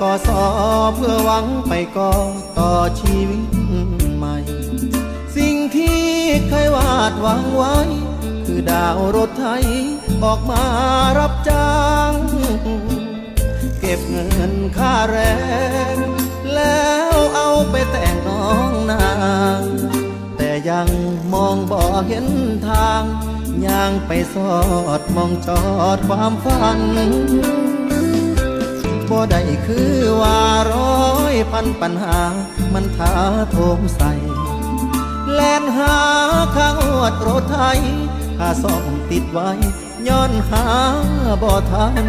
กอสอเพื่อหวังไปก่อต่อชีวิตใหม่ สิ่งที่เคยวาดหวังไว้ คือดาวรถไทยออกมารับจ้าง เก็บเงินค่าแรง แล้วเอาไปแต่งน้องนาง แต่ยังมองบ่เห็นทางย่างไปสอดมองจอดความฝัน บ่ได้คือว่าร้อยพันปัญหา มันท้าโถมใส่ แล่นหาข้างอวดรถไทยหาซ่อมติดไว้ ย้อนหาบ่ทัน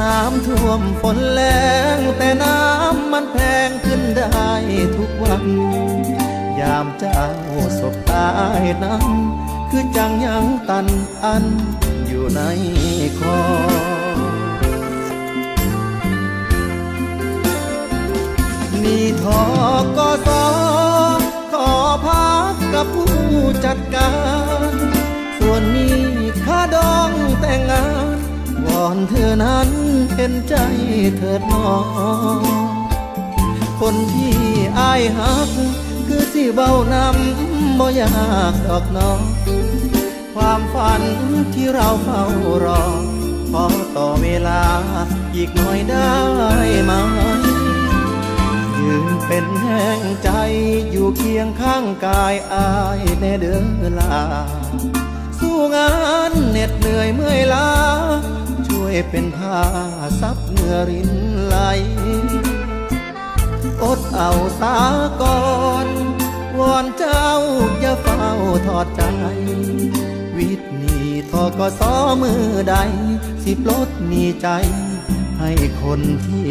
น้ำท่วมฝนแรงแต่น้ำมันแพงขึ้นได้ทุกวัน ยามเจ้าศพตายนั้นคือจังยังตันอันอยู่ในคอ ผู้จัดการ ส่วนนี้ค่าดองแต่งงานวอนเธอนั้นเห็นใจเถิดน้องคนที่อายหัก คือสิเบานำบ่อยากดอกน้องความฝันที่เราเฝ้ารอ ขอต่อเวลาอีกหน่อยได้ ใจอยู่เคียงข้างกายอายแน่เดินลา สู้งานเหน็ดเหนื่อยเมื่อยล้า ช่วยเป็นผ้าซับเหงื่อรินไหล อดเอาสาก่อนวอนเจ้าอย่าเฝ้าทอดใจ วิทนีทอกสอมือใด สิปลดหนีใจ ให้คนที่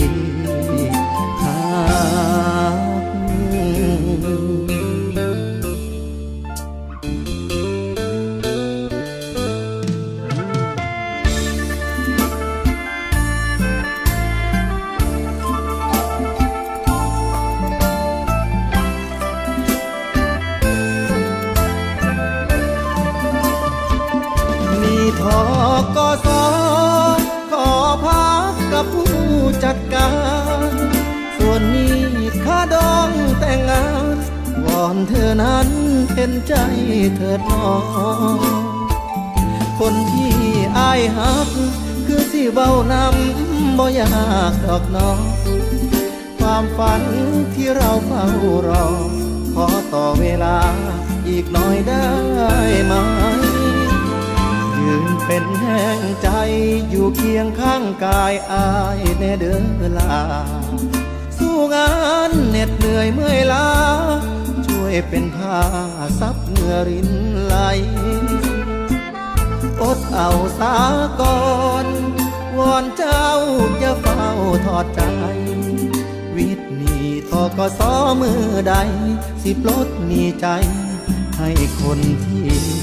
อนเธอนั้นเห็นใจเถิดน้องคนที่อายหัก คือสิเบานำบ่อยากดอกน้องความฝันที่เราเฝ้ารอ ขอต่อเวลาอีกหน่อยได้ไหม ยืนเป็นแห่งใจอยู่เคียงข้างกายอายแน่เดินลา สู้งานเหน็ดเหนื่อยเมื่อยล้า วยเป็นผ้าซับเหงื่อรินไหลอดเอาสากอนวอนเจ้าอย่าเฝ้าทอดใจ วิทนีทอกอซ้อมือใด สิปลดหนีใจ ให้คนที่